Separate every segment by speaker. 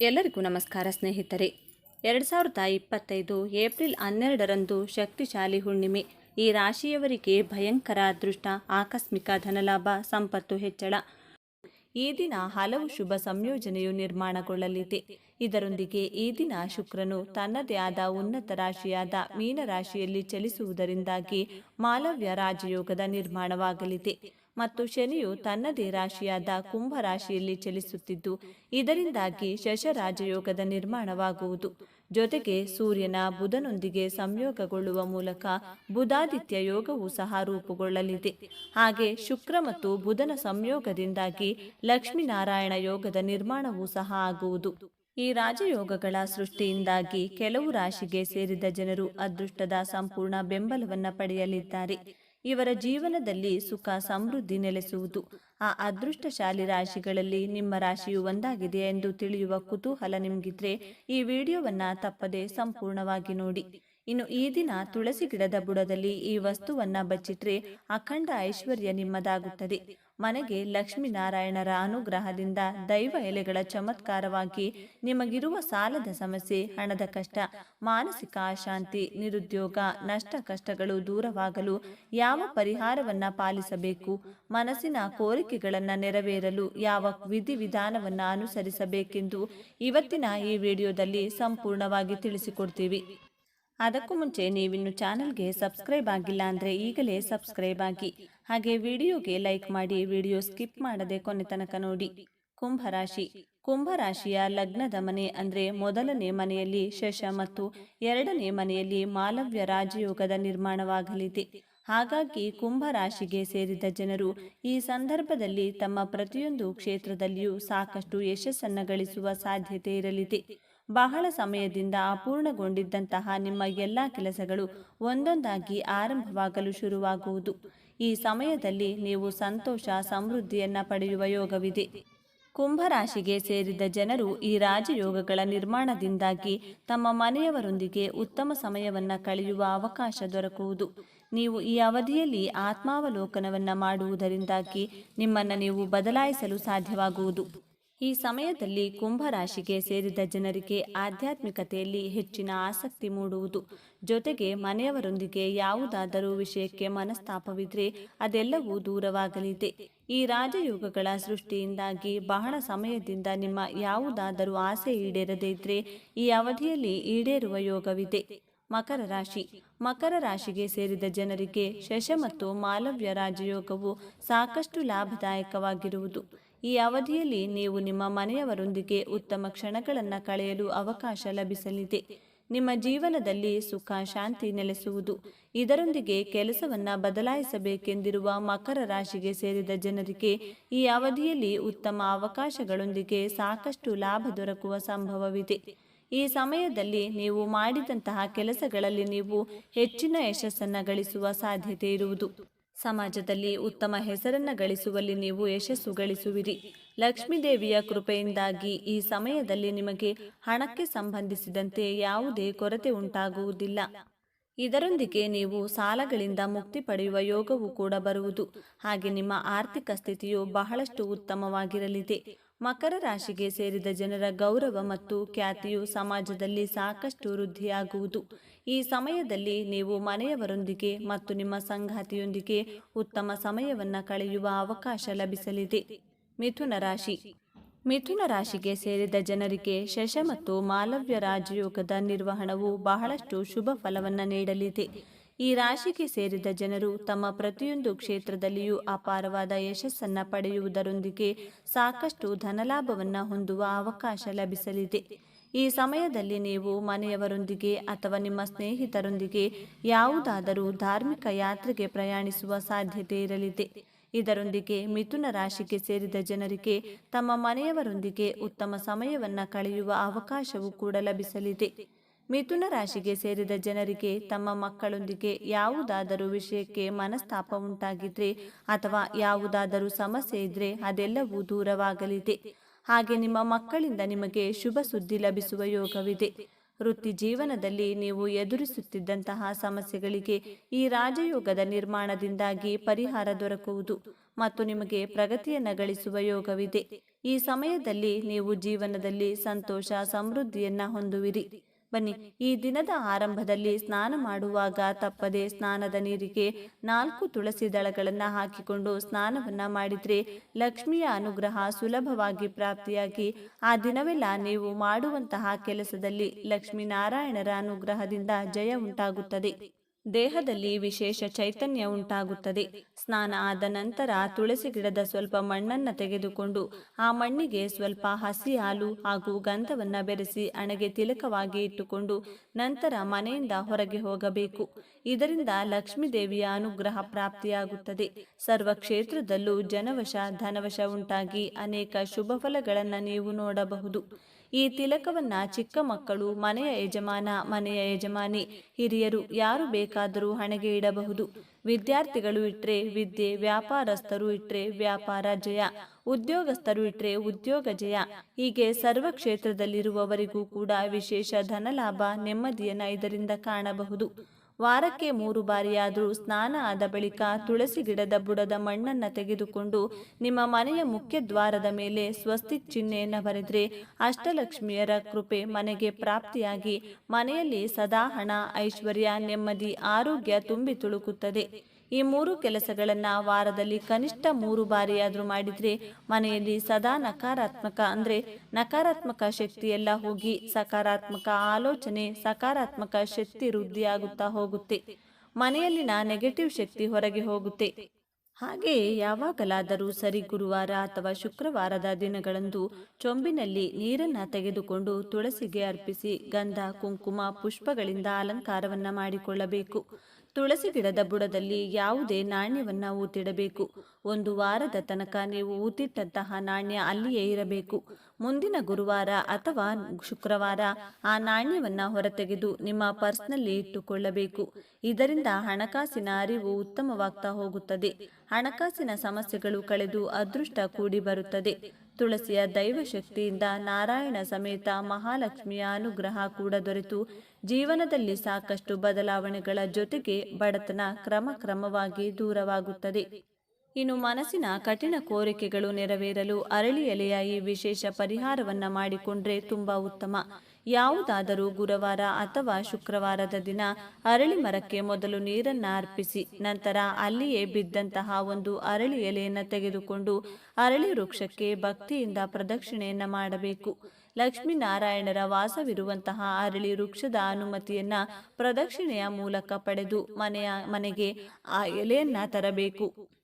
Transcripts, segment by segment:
Speaker 1: ಎಲ್ಲರಿಗೂ ನಮಸ್ಕಾರ ಸ್ನೇಹಿತರೆ. ಎರಡು ಸಾವಿರದ ಇಪ್ಪತ್ತೈದು ಏಪ್ರಿಲ್ ಹನ್ನೆರಡರಂದು ಶಕ್ತಿಶಾಲಿ ಹುಣ್ಣಿಮೆ. ಈ ರಾಶಿಯವರಿಗೆ ಭಯಂಕರ ಅದೃಷ್ಟ, ಆಕಸ್ಮಿಕ ಧನಲಾಭ, ಸಂಪತ್ತು ಹೆಚ್ಚಳ. ಈ ದಿನ ಹಲವು ಶುಭ ಸಂಯೋಜನೆಯು ನಿರ್ಮಾಣಗೊಳ್ಳಲಿದೆ. ಇದರೊಂದಿಗೆ ಈ ದಿನ ಶುಕ್ರನು ತನ್ನದೇ ಆದ ಉನ್ನತ ರಾಶಿಯಾದ ಮೀನರಾಶಿಯಲ್ಲಿ ಚಲಿಸುವುದರಿಂದಾಗಿ ಮಾಲವ್ಯ ರಾಜಯೋಗದ ನಿರ್ಮಾಣವಾಗಲಿದೆ. ಮತ್ತು ಶನಿಯು ತನ್ನದೇ ರಾಶಿಯಾದ ಕುಂಭ ರಾಶಿಯಲ್ಲಿ ಚಲಿಸುತ್ತಿದ್ದು, ಇದರಿಂದಾಗಿ ಶಶರಾಜಯೋಗದ ನಿರ್ಮಾಣವಾಗುವುದು. ಜೊತೆಗೆ ಸೂರ್ಯನ ಬುಧನೊಂದಿಗೆ ಸಂಯೋಗಗೊಳ್ಳುವ ಮೂಲಕ ಬುಧಾದಿತ್ಯ ಯೋಗವು ಸಹ ರೂಪುಗೊಳ್ಳಲಿದೆ. ಹಾಗೆ ಶುಕ್ರ ಮತ್ತು ಬುಧನ ಸಂಯೋಗದಿಂದಾಗಿ ಲಕ್ಷ್ಮೀನಾರಾಯಣ ಯೋಗದ ನಿರ್ಮಾಣವೂ ಸಹ ಆಗುವುದು. ಈ ರಾಜಯೋಗಗಳ ಸೃಷ್ಟಿಯಿಂದಾಗಿ ಕೆಲವು ರಾಶಿಗೆ ಸೇರಿದ ಜನರು ಅದೃಷ್ಟದ ಸಂಪೂರ್ಣ ಬೆಂಬಲವನ್ನು ಪಡೆಯಲಿದ್ದಾರೆ. ಇವರ ಜೀವನದಲ್ಲಿ ಸುಖ, ಸಮೃದ್ಧಿ ನೆಲೆಸುವುದು. ಆ ಅದೃಷ್ಟಶಾಲಿ ರಾಶಿಗಳಲ್ಲಿ ನಿಮ್ಮ ರಾಶಿಯು ಒಂದಾಗಿದೆ ಎಂದು ತಿಳಿಯುವ ಕುತೂಹಲ ನಿಮಗಿದ್ರೆ ಈ ವಿಡಿಯೋವನ್ನ ತಪ್ಪದೆ ಸಂಪೂರ್ಣವಾಗಿ ನೋಡಿ. ಇನ್ನು ಈ ದಿನ ತುಳಸಿ ಗಿಡದ ಬುಡದಲ್ಲಿ ಈ ವಸ್ತುವನ್ನ ಬಚ್ಚಿಟ್ರೆ ಅಖಂಡ ಐಶ್ವರ್ಯ ನಿಮ್ಮದಾಗುತ್ತದೆ. ಮನೆಗೆ ಲಕ್ಷ್ಮೀನಾರಾಯಣರ ಅನುಗ್ರಹದಿಂದ ದೈವ ಎಲೆಗಳ ಚಮತ್ಕಾರವಾಗಿ ನಿಮಗಿರುವ ಸಾಲದ ಸಮಸ್ಯೆ, ಹಣದ ಕಷ್ಟ, ಮಾನಸಿಕ ಅಶಾಂತಿ, ನಿರುದ್ಯೋಗ, ನಷ್ಟ ಕಷ್ಟಗಳು ದೂರವಾಗಲು ಯಾವ ಪರಿಹಾರವನ್ನ ಪಾಲಿಸಬೇಕು, ಮನಸ್ಸಿನ ಕೋರಿಕೆಗಳನ್ನು ನೆರವೇರಲು ಯಾವ ವಿಧಿವಿಧಾನವನ್ನ ಅನುಸರಿಸಬೇಕೆಂದು ಇವತ್ತಿನ ಈ ವಿಡಿಯೋದಲ್ಲಿ ಸಂಪೂರ್ಣವಾಗಿ ತಿಳಿಸಿಕೊಡ್ತೀವಿ. ಅದಕ್ಕೂ ಮುಂಚೆ ನೀವಿನ್ನು ಚಾನಲ್ಗೆ ಸಬ್ಸ್ಕ್ರೈಬ್ ಆಗಿಲ್ಲ ಅಂದರೆ ಈಗಲೇ ಸಬ್ಸ್ಕ್ರೈಬ್ ಆಗಿ ಹಾಗೆ ವಿಡಿಯೋಗೆ ಲೈಕ್ ಮಾಡಿ ವಿಡಿಯೋ ಸ್ಕಿಪ್ ಮಾಡದೆ ಕೊನೆ ತನಕ ನೋಡಿ. ಕುಂಭರಾಶಿ ಕುಂಭರಾಶಿಯ ಲಗ್ನದ ಮನೆ ಅಂದರೆ ಮೊದಲನೇ ಮನೆಯಲ್ಲಿ ಶಶ ಮತ್ತು ಎರಡನೇ ಮನೆಯಲ್ಲಿ ಮಾಲವ್ಯ ರಾಜಯೋಗದ ನಿರ್ಮಾಣವಾಗಲಿದೆ. ಹಾಗಾಗಿ ಕುಂಭರಾಶಿಗೆ ಸೇರಿದ ಜನರು ಈ ಸಂದರ್ಭದಲ್ಲಿ ತಮ್ಮ ಪ್ರತಿಯೊಂದು ಕ್ಷೇತ್ರದಲ್ಲಿಯೂ ಸಾಕಷ್ಟು ಯಶಸ್ಸನ್ನು ಗಳಿಸುವ ಸಾಧ್ಯತೆ ಇರಲಿದೆ. ಬಹಳ ಸಮಯದಿಂದ ಅಪೂರ್ಣಗೊಂಡಿದ್ದಂತಹ ನಿಮ್ಮ ಎಲ್ಲ ಕೆಲಸಗಳು ಒಂದೊಂದಾಗಿ ಆರಂಭವಾಗಲು ಶುರುವಾಗುವುದು. ಈ ಸಮಯದಲ್ಲಿ ನೀವು ಸಂತೋಷ, ಸಮೃದ್ಧಿಯನ್ನ ಪಡೆಯುವ ಯೋಗವಿದೆ. ಕುಂಭರಾಶಿಗೆ ಸೇರಿದ ಜನರು ಈ ರಾಜಯೋಗಗಳ ನಿರ್ಮಾಣದಿಂದಾಗಿ ತಮ್ಮ ಮನೆಯವರೊಂದಿಗೆ ಉತ್ತಮ ಸಮಯವನ್ನ ಕಳೆಯುವ ಅವಕಾಶ ದೊರಕುವುದು. ನೀವು ಈ ಅವಧಿಯಲ್ಲಿ ಆತ್ಮಾವಲೋಕನವನ್ನ ಮಾಡುವುದರಿಂದಾಗಿ ನಿಮ್ಮನ್ನು ನೀವು ಬದಲಾಯಿಸಲು ಸಾಧ್ಯವಾಗುವುದು. ಈ ಸಮಯದಲ್ಲಿ ಕುಂಭರಾಶಿಗೆ ಸೇರಿದ ಜನರಿಗೆ ಆಧ್ಯಾತ್ಮಿಕತೆಯಲ್ಲಿ ಹೆಚ್ಚಿನ ಆಸಕ್ತಿ ಮೂಡುವುದು. ಜೊತೆಗೆ ಮನೆಯವರೊಂದಿಗೆ ಯಾವುದಾದರೂ ವಿಷಯಕ್ಕೆ ಮನಸ್ತಾಪವಿದ್ರೆ ಅದೆಲ್ಲವೂ ದೂರವಾಗಲಿದೆ. ಈ ರಾಜಯೋಗಗಳ ಸೃಷ್ಟಿಯಿಂದಾಗಿ ಬಹಳ ಸಮಯದಿಂದ ನಿಮ್ಮ ಯಾವುದಾದರೂ ಆಸೆ ಈಡೇರದೇ ಇದ್ರೆ ಈ ಅವಧಿಯಲ್ಲಿ ಈಡೇರುವ ಯೋಗವಿದೆ. ಮಕರ ರಾಶಿ. ಮಕರ ರಾಶಿಗೆ ಸೇರಿದ ಜನರಿಗೆ ಶಶ ಮತ್ತು ಮಾಲವ್ಯ ರಾಜಯೋಗವು ಸಾಕಷ್ಟು ಲಾಭದಾಯಕವಾಗಿರುವುದು. ಈ ಅವಧಿಯಲ್ಲಿ ನೀವು ನಿಮ್ಮ ಮನೆಯವರೊಂದಿಗೆ ಉತ್ತಮ ಕ್ಷಣಗಳನ್ನು ಕಳೆಯಲು ಅವಕಾಶ ಲಭಿಸಲಿದೆ. ನಿಮ್ಮ ಜೀವನದಲ್ಲಿ ಸುಖ, ಶಾಂತಿ ನೆಲೆಸುವುದು. ಇದರೊಂದಿಗೆ ಕೆಲಸವನ್ನ ಬದಲಾಯಿಸಬೇಕೆಂದಿರುವ ಮಕರ ರಾಶಿಗೆ ಸೇರಿದ ಜನರಿಗೆ ಈ ಅವಧಿಯಲ್ಲಿ ಉತ್ತಮ ಅವಕಾಶಗಳೊಂದಿಗೆ ಸಾಕಷ್ಟು ಲಾಭ ದೊರಕುವ ಸಂಭವವಿದೆ. ಈ ಸಮಯದಲ್ಲಿ ನೀವು ಮಾಡಿದಂತಹ ಕೆಲಸಗಳಲ್ಲಿ ನೀವು ಹೆಚ್ಚಿನ ಯಶಸ್ಸನ್ನು ಗಳಿಸುವ ಸಾಧ್ಯತೆ ಇರುವುದು. ಸಮಾಜದಲ್ಲಿ ಉತ್ತಮ ಹೆಸರನ್ನ ಗಳಿಸುವಲ್ಲಿ ನೀವು ಯಶಸ್ಸು ಗಳಿಸುವಿರಿ ಲಕ್ಷ್ಮೀದೇವಿಯ ಕೃಪೆಯಿಂದಾಗಿ ಈ ಸಮಯದಲ್ಲಿ ನಿಮಗೆ ಹಣಕ್ಕೆ ಸಂಬಂಧಿಸಿದಂತೆ ಯಾವುದೇ ಕೊರತೆ ಉಂಟಾಗುವುದಿಲ್ಲ. ಇದರೊಂದಿಗೆ ನೀವು ಸಾಲಗಳಿಂದ ಮುಕ್ತಿ ಪಡೆಯುವ ಯೋಗವೂ ಕೂಡ ಬರುವುದು. ಹಾಗೆ ನಿಮ್ಮ ಆರ್ಥಿಕ ಸ್ಥಿತಿಯು ಬಹಳಷ್ಟು ಉತ್ತಮವಾಗಿರಲಿದೆ. ಮಕರ ರಾಶಿಗೆ ಸೇರಿದ ಜನರ ಗೌರವ ಮತ್ತು ಖ್ಯಾತಿಯು ಸಮಾಜದಲ್ಲಿ ಸಾಕಷ್ಟು ವೃದ್ಧಿಯಾಗುವುದು. ಈ ಸಮಯದಲ್ಲಿ ನೀವು ಮನೆಯವರೊಂದಿಗೆ ಮತ್ತು ನಿಮ್ಮ ಸಂಗಾತಿಯೊಂದಿಗೆ ಉತ್ತಮ ಸಮಯವನ್ನು ಕಳೆಯುವ ಅವಕಾಶ ಲಭಿಸಲಿದೆ. ಮಿಥುನ ರಾಶಿ. ಮಿಥುನ ರಾಶಿಗೆ ಸೇರಿದ ಜನರಿಗೆ ಶಶ ಮತ್ತು ಮಾಲವ್ಯ ರಾಜಯೋಗದ ನಿರ್ವಹಣವು ಬಹಳಷ್ಟು ಶುಭ ಫಲವನ್ನು ನೀಡಲಿದೆ. ಈ ರಾಶಿಗೆ ಸೇರಿದ ಜನರು ತಮ್ಮ ಪ್ರತಿಯೊಂದು ಕ್ಷೇತ್ರದಲ್ಲಿಯೂ ಅಪಾರವಾದ ಯಶಸ್ಸನ್ನು ಪಡೆಯುವುದರೊಂದಿಗೆ ಸಾಕಷ್ಟು ಧನಲಾಭವನ್ನು ಹೊಂದುವ ಅವಕಾಶ ಲಭಿಸಲಿದೆ. ಈ ಸಮಯದಲ್ಲಿ ನೀವು ಮನೆಯವರೊಂದಿಗೆ ಅಥವಾ ನಿಮ್ಮ ಸ್ನೇಹಿತರೊಂದಿಗೆ ಯಾವುದಾದರೂ ಧಾರ್ಮಿಕ ಯಾತ್ರೆಗೆ ಪ್ರಯಾಣಿಸುವ ಸಾಧ್ಯತೆ ಇರಲಿದೆ. ಇದರೊಂದಿಗೆ ಮಿಥುನ ರಾಶಿಗೆ ಸೇರಿದ ಜನರಿಗೆ ತಮ್ಮ ಮನೆಯವರೊಂದಿಗೆ ಉತ್ತಮ ಸಮಯವನ್ನು ಕಳೆಯುವ ಅವಕಾಶವೂ ಕೂಡ ಲಭಿಸಲಿದೆ. ಮಿಥುನ ರಾಶಿಗೆ ಸೇರಿದ ಜನರಿಗೆ ತಮ್ಮ ಮಕ್ಕಳೊಂದಿಗೆ ಯಾವುದಾದರೂ ವಿಷಯಕ್ಕೆ ಮನಸ್ತಾಪ ಉಂಟಾಗಿದ್ರೆ ಅಥವಾ ಯಾವುದಾದರೂ ಸಮಸ್ಯೆ ಇದ್ರೆ ಅದೆಲ್ಲವೂ ದೂರವಾಗಲಿದೆ. ಹಾಗೆ ನಿಮ್ಮ ಮಕ್ಕಳಿಂದ ನಿಮಗೆ ಶುಭ ಸುದ್ದಿ ಲಭಿಸುವ ಯೋಗವಿದೆ. ವೃತ್ತಿ ಜೀವನದಲ್ಲಿ ನೀವು ಎದುರಿಸುತ್ತಿದ್ದಂತಹ ಸಮಸ್ಯೆಗಳಿಗೆ ಈ ರಾಜಯೋಗದ ನಿರ್ಮಾಣದಿಂದಾಗಿ ಪರಿಹಾರ ದೊರಕುವುದು ಮತ್ತು ನಿಮಗೆ ಪ್ರಗತಿಯನ್ನು ಗಳಿಸುವ ಯೋಗವಿದೆ. ಈ ಸಮಯದಲ್ಲಿ ನೀವು ಜೀವನದಲ್ಲಿ ಸಂತೋಷ, ಸಮೃದ್ಧಿಯನ್ನ ಹೊಂದುವಿರಿ. ಬನ್ನಿ. ಈ ದಿನದ ಆರಂಭದಲ್ಲಿ ಸ್ನಾನ ಮಾಡುವಾಗ ತಪ್ಪದೆ ಸ್ನಾನದ ನೀರಿಗೆ ನಾಲ್ಕು ತುಳಸಿ ದಳಗಳನ್ನು ಹಾಕಿಕೊಂಡು ಸ್ನಾನವನ್ನ ಮಾಡಿದ್ರೆ ಲಕ್ಷ್ಮಿಯ ಅನುಗ್ರಹ ಸುಲಭವಾಗಿ ಪ್ರಾಪ್ತಿಯಾಗಿ ಆ ದಿನವೆಲ್ಲ ನೀವು ಮಾಡುವಂತಹ ಕೆಲಸದಲ್ಲಿ ಲಕ್ಷ್ಮೀನಾರಾಯಣರ ಅನುಗ್ರಹದಿಂದ ಜಯ ಉಂಟಾಗುತ್ತದೆ. ದೇಹದಲ್ಲಿ ವಿಶೇಷ ಚೈತನ್ಯ ಉಂಟಾಗುತ್ತದೆ. ಸ್ನಾನ ಆದ ನಂತರ ತುಳಸಿ ಗಿಡದ ಸ್ವಲ್ಪ ಮಣ್ಣನ್ನು ತೆಗೆದುಕೊಂಡು ಆ ಮಣ್ಣಿಗೆ ಸ್ವಲ್ಪ ಹಸಿ ಹಾಲು ಹಾಗೂ ಗಂಧವನ್ನು ಬೆರೆಸಿ ಹಣೆಗೆ ತಿಲಕವಾಗಿ ಇಟ್ಟುಕೊಂಡು ನಂತರ ಮನೆಯಿಂದ ಹೊರಗೆ ಹೋಗಬೇಕು. ಇದರಿಂದ ಲಕ್ಷ್ಮೀ ದೇವಿಯ ಅನುಗ್ರಹ ಪ್ರಾಪ್ತಿಯಾಗುತ್ತದೆ. ಸರ್ವ ಕ್ಷೇತ್ರದಲ್ಲೂ ಜನವಶ ಧನವಶ ಉಂಟಾಗಿ ಅನೇಕ ಶುಭ ಫಲಗಳನ್ನು ನೀವು ನೋಡಬಹುದು. ಈ ತಿಲಕವನ್ನ ಚಿಕ್ಕ ಮಕ್ಕಳು, ಮನೆಯ ಯಜಮಾನ, ಮನೆಯ ಯಜಮಾನಿ, ಹಿರಿಯರು ಯಾರು ಬೇಕಾದರೂ ಹಣೆಗೆ ಇಡಬಹುದು. ವಿದ್ಯಾರ್ಥಿಗಳು ಇಟ್ಟರೆ ವಿದ್ಯೆ, ವ್ಯಾಪಾರಸ್ಥರು ಇಟ್ಟರೆ ವ್ಯಾಪಾರ ಜಯ, ಉದ್ಯೋಗಸ್ಥರು ಇಟ್ಟರೆ ಉದ್ಯೋಗ ಜಯ. ಹೀಗೆ ಸರ್ವ ಕ್ಷೇತ್ರದಲ್ಲಿರುವವರಿಗೂ ಕೂಡ ವಿಶೇಷ ಧನಲಾಭ ನೆಮ್ಮದಿಯನ್ನು ಇದರಿಂದ ಕಾಣಬಹುದು. ವಾರಕ್ಕೆ ಮೂರು ಬಾರಿಯಾದರೂ ಸ್ನಾನ ಆದ ಬಳಿಕ ತುಳಸಿ ಗಿಡದ ಬುಡದ ಮಣ್ಣನ್ನು ತೆಗೆದುಕೊಂಡು ನಿಮ್ಮ ಮನೆಯ ಮುಖ್ಯ ದ್ವಾರದ ಮೇಲೆ ಸ್ವಸ್ತಿಕ್ ಚಿಹ್ನೆಯನ್ನು ಬರೆದರೆ ಅಷ್ಟಲಕ್ಷ್ಮಿಯರ ಕೃಪೆ ಮನೆಗೆ ಪ್ರಾಪ್ತಿಯಾಗಿ ಮನೆಯಲ್ಲಿ ಸದಾ ಹಣ, ಐಶ್ವರ್ಯ, ನೆಮ್ಮದಿ, ಆರೋಗ್ಯ ತುಂಬಿ ತುಳುಕುತ್ತದೆ. ಈ ಮೂರು ಕೆಲಸಗಳನ್ನು ವಾರದಲ್ಲಿ ಕನಿಷ್ಠ ಮೂರು ಬಾರಿಯಾದರೂ ಮಾಡಿದರೆ ಮನೆಯಲ್ಲಿ ಸದಾ ನಕಾರಾತ್ಮಕ ಅಂದರೆ ನಕಾರಾತ್ಮಕ ಶಕ್ತಿಯೆಲ್ಲ ಹೋಗಿ ಸಕಾರಾತ್ಮಕ ಆಲೋಚನೆ, ಸಕಾರಾತ್ಮಕ ಶಕ್ತಿ ವೃದ್ಧಿಯಾಗುತ್ತಾ ಹೋಗುತ್ತೆ. ಮನೆಯಲ್ಲಿನ ನೆಗೆಟಿವ್ ಶಕ್ತಿ ಹೊರಗೆ ಹೋಗುತ್ತೆ. ಹಾಗೆಯೇ ಯಾವಾಗಲಾದರೂ ಸರಿ ಗುರುವಾರ ಅಥವಾ ಶುಕ್ರವಾರದ ದಿನಗಳಂದು ಚೊಂಬಿನಲ್ಲಿ ನೀರನ್ನು ತೆಗೆದುಕೊಂಡು ತುಳಸಿಗೆ ಅರ್ಪಿಸಿ ಗಂಧ, ಕುಂಕುಮ, ಪುಷ್ಪಗಳಿಂದ ಅಲಂಕಾರವನ್ನು ಮಾಡಿಕೊಳ್ಳಬೇಕು. ತುಳಸಿ ಗಿಡದ ಬುಡದಲ್ಲಿ ಯಾವುದೇ ನಾಣ್ಯವನ್ನ ಊತಿಡಬೇಕು. ಒಂದು ವಾರದ ತನಕ ನೀವು ಊತಿಟ್ಟಂತಹ ನಾಣ್ಯ ಅಲ್ಲಿಯೇ ಇರಬೇಕು. ಮುಂದಿನ ಗುರುವಾರ ಅಥವಾ ಶುಕ್ರವಾರ ಆ ನಾಣ್ಯವನ್ನ ಹೊರತೆಗೆದು ನಿಮ್ಮ ಪರ್ಸ್ನಲ್ಲಿ ಇಟ್ಟುಕೊಳ್ಳಬೇಕು. ಇದರಿಂದ ಹಣಕಾಸಿನ ಅರಿವು ಉತ್ತಮವಾಗ್ತಾ ಹೋಗುತ್ತದೆ. ಹಣಕಾಸಿನ ಸಮಸ್ಯೆಗಳು ಕಳೆದು ಅದೃಷ್ಟ ಕೂಡಿ ಬರುತ್ತದೆ. ತುಳಸಿಯ ದೈವಶಕ್ತಿಯಿಂದ ನಾರಾಯಣ ಸಮೇತ ಮಹಾಲಕ್ಷ್ಮಿಯ ಅನುಗ್ರಹ ಕೂಡ ದೊರೆತು. ಜೀವನದಲ್ಲಿ ಸಾಕಷ್ಟು ಬದಲಾವಣೆಗಳ ಜೊತೆಗೆ ಬಡತನ ಕ್ರಮ ಕ್ರಮವಾಗಿ ದೂರವಾಗುತ್ತದೆ. ಇನ್ನು ಮನಸ್ಸಿನ ಕಠಿಣ ಕೋರಿಕೆಗಳು ನೆರವೇರಲು ಅರಳಿ ಎಲೆಯ ವಿಶೇಷ ಪರಿಹಾರವನ್ನ ಮಾಡಿಕೊಂಡ್ರೆ ತುಂಬಾ ಉತ್ತಮ. ಯಾವುದಾದರೂ ಗುರುವಾರ ಅಥವಾ ಶುಕ್ರವಾರದ ದಿನ ಅರಳಿ ಮರಕ್ಕೆ ಮೊದಲು ನೀರನ್ನ ಅರ್ಪಿಸಿ, ನಂತರ ಅಲ್ಲಿಯೇ ಬಿದ್ದಂತಹ ಒಂದು ಅರಳಿ ಎಲೆಯನ್ನು ತೆಗೆದುಕೊಂಡು ಅರಳಿ ವೃಕ್ಷಕ್ಕೆ ಭಕ್ತಿಯಿಂದ ಪ್ರದಕ್ಷಿಣೆಯನ್ನ ಮಾಡಬೇಕು. ಲಕ್ಷ್ಮೀನಾರಾಯಣರ ವಾಸವಿರುವಂತಹ ಅರಳಿ ವೃಕ್ಷದ ಅನುಮತಿಯನ್ನ ಪ್ರದಕ್ಷಿಣೆಯ ಮೂಲಕ ಪಡೆದು ಮನೆಯ ಮನೆಗೆ ಆ ಎಲೆಯನ್ನ ತರಬೇಕು.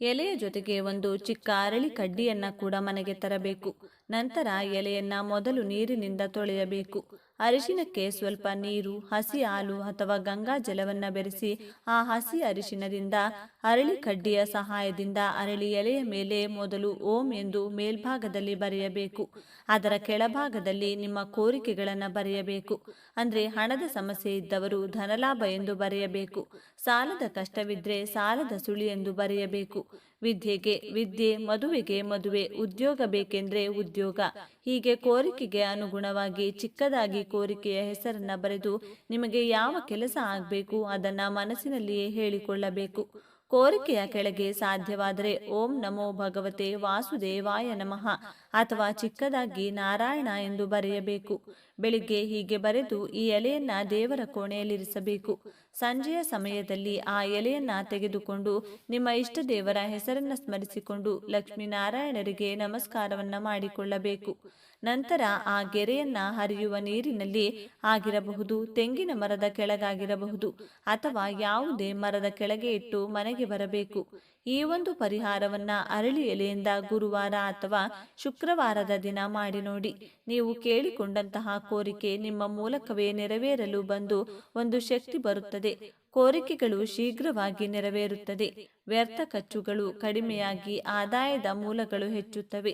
Speaker 1: ಎಲೆಯ ಜೊತೆಗೆ ಒಂದು ಚಿಕ್ಕ ಅರಳಿ ಕಡ್ಡಿಯನ್ನ ಕೂಡ ಮನೆಗೆ ತರಬೇಕು. ನಂತರ ಎಲೆಯನ್ನ ಮೊದಲು ನೀರಿನಿಂದ ತೊಳೆಯಬೇಕು. ಅರಿಶಿನಕ್ಕೆ ಸ್ವಲ್ಪ ನೀರು, ಹಸಿ ಹಾಲು ಅಥವಾ ಗಂಗಾ ಜಲವನ್ನ ಬೆರೆಸಿ ಆ ಹಸಿ ಅರಿಶಿನದಿಂದ ಅರಳಿ ಕಡ್ಡಿಯ ಸಹಾಯದಿಂದ ಅರಳಿ ಎಲೆಯ ಮೇಲೆ ಮೊದಲು ಓಂ ಎಂದು ಮೇಲ್ಭಾಗದಲ್ಲಿ ಬರೆಯಬೇಕು. ಅದರ ಕೆಳಭಾಗದಲ್ಲಿ ನಿಮ್ಮ ಕೋರಿಕೆಗಳನ್ನು ಬರೆಯಬೇಕು. ಅಂದರೆ ಹಣದ ಸಮಸ್ಯೆ ಇದ್ದವರು ಧನಲಾಭ ಎಂದು ಬರೆಯಬೇಕು. ಸಾಲದ ಕಷ್ಟವಿದ್ರೆ ಸಾಲದ ಸುಳಿ ಎಂದು ಬರೆಯಬೇಕು. ವಿದ್ಯೆಗೆ ವಿದ್ಯೆ, ಮದುವೆಗೆ ಮದುವೆ, ಉದ್ಯೋಗ ಬೇಕೆಂದ್ರೆ ಉದ್ಯೋಗ. ಹೀಗೆ ಕೋರಿಕೆಗೆ ಅನುಗುಣವಾಗಿ ಚಿಕ್ಕದಾಗಿ ಕೋರಿಕೆಯ ಹೆಸರನ್ನ ಬರೆದು ನಿಮಗೆ ಯಾವ ಕೆಲಸ ಆಗಬೇಕು ಅದನ್ನ ಮನಸ್ಸಿನಲ್ಲಿಯೇ ಹೇಳಿಕೊಳ್ಳಬೇಕು. ಕೋರಿಕೆಯ ಕೆಳಗೆ ಸಾಧ್ಯವಾದರೆ ಓಂ ನಮೋ ಭಗವತೆ ವಾಸುದೇವಾಯ ನಮಃ. ಅಥವಾ ಚಿಕ್ಕದಾಗಿ ನಾರಾಯಣ ಎಂದು ಬರೆಯಬೇಕು. ಬೆಳಿಗ್ಗೆ ಹೀಗೆ ಬರೆದು ಈ ಎಲೆಯನ್ನ ದೇವರ ಕೋಣೆಯಲ್ಲಿರಿಸಬೇಕು. ಸಂಜೆಯ ಸಮಯದಲ್ಲಿ ಆ ಎಲೆಯನ್ನ ತೆಗೆದುಕೊಂಡು ನಿಮ್ಮ ಇಷ್ಟ ದೇವರ ಹೆಸರನ್ನ ಸ್ಮರಿಸಿಕೊಂಡು ಲಕ್ಷ್ಮೀನಾರಾಯಣರಿಗೆ ನಮಸ್ಕಾರವನ್ನ ಮಾಡಿಕೊಳ್ಳಬೇಕು. ನಂತರ ಆ ಗೆರೆಯನ್ನ ಹರಿಯುವ ನೀರಿನಲ್ಲಿ ಆಗಿರಬಹುದು, ತೆಂಗಿನ ಮರದ ಕೆಳಗಾಗಿರಬಹುದು ಅಥವಾ ಯಾವುದೇ ಮರದ ಕೆಳಗೆ ಇಟ್ಟು ಮನೆಗೆ ಬರಬೇಕು. ಈ ಒಂದು ಪರಿಹಾರವನ್ನ ಅರಳಿ ಎಲೆಯಿಂದ ಗುರುವಾರ ಅಥವಾ ಶುಕ್ರವಾರದ ದಿನ ಮಾಡಿ ನೋಡಿ. ನೀವು ಕೇಳಿಕೊಂಡಂತಹ ಕೋರಿಕೆ ನಿಮ್ಮ ಮೂಲಕವೇ ನೆರವೇರಲು ಬಂದು ಒಂದು ಶಕ್ತಿ ಬರುತ್ತದೆ. ಕೋರಿಕೆಗಳು ಶೀಘ್ರವಾಗಿ ನೆರವೇರುತ್ತದೆ. ವ್ಯರ್ಥ ಖರ್ಚುಗಳು ಕಡಿಮೆಯಾಗಿ ಆದಾಯದ ಮೂಲಗಳು ಹೆಚ್ಚುತ್ತವೆ.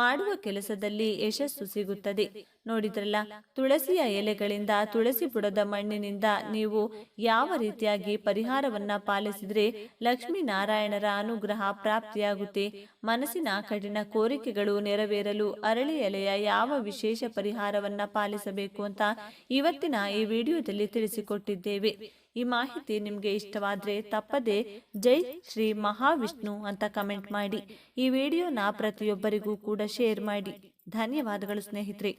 Speaker 1: ಮಾಡುವ ಕೆಲಸದಲ್ಲಿ ಯಶಸ್ಸು ಸಿಗುತ್ತದೆ. ನೋಡಿದ್ರಲ್ಲ, ತುಳಸಿಯ ಎಲೆಗಳಿಂದ ತುಳಸಿ ಬುಡದ ಮಣ್ಣಿನಿಂದ ನೀವು ಯಾವ ರೀತಿಯಾಗಿ ಪರಿಹಾರವನ್ನ ಪಾಲಿಸಿದ್ರೆ ಲಕ್ಷ್ಮೀ ನಾರಾಯಣರ ಅನುಗ್ರಹ ಪ್ರಾಪ್ತಿಯಾಗುತ್ತೆ. ಮನಸ್ಸಿನ ಕಠಿಣ ಕೋರಿಕೆಗಳು ನೆರವೇರಲು ಅರಳಿ ಎಲೆಯ ಯಾವ ವಿಶೇಷ ಪರಿಹಾರವನ್ನ ಪಾಲಿಸಬೇಕು ಅಂತ ಇವತ್ತಿನ ಈ ವಿಡಿಯೋದಲ್ಲಿ ತಿಳಿಸಿಕೊಟ್ಟಿದ್ದೇವೆ. ಈ ಮಾಹಿತಿ ನಿಮಗೆ ಇಷ್ಟವಾದರೆ ತಪ್ಪದೆ ಜೈ ಶ್ರೀ ಮಹಾವಿಷ್ಣು ಅಂತ ಕಮೆಂಟ್ ಮಾಡಿ. ಈ ವಿಡಿಯೋನ ಪ್ರತಿಯೊಬ್ಬರಿಗೂ ಕೂಡ ಶೇರ್ ಮಾಡಿ. ಧನ್ಯವಾದಗಳು ಸ್ನೇಹಿತರೆ.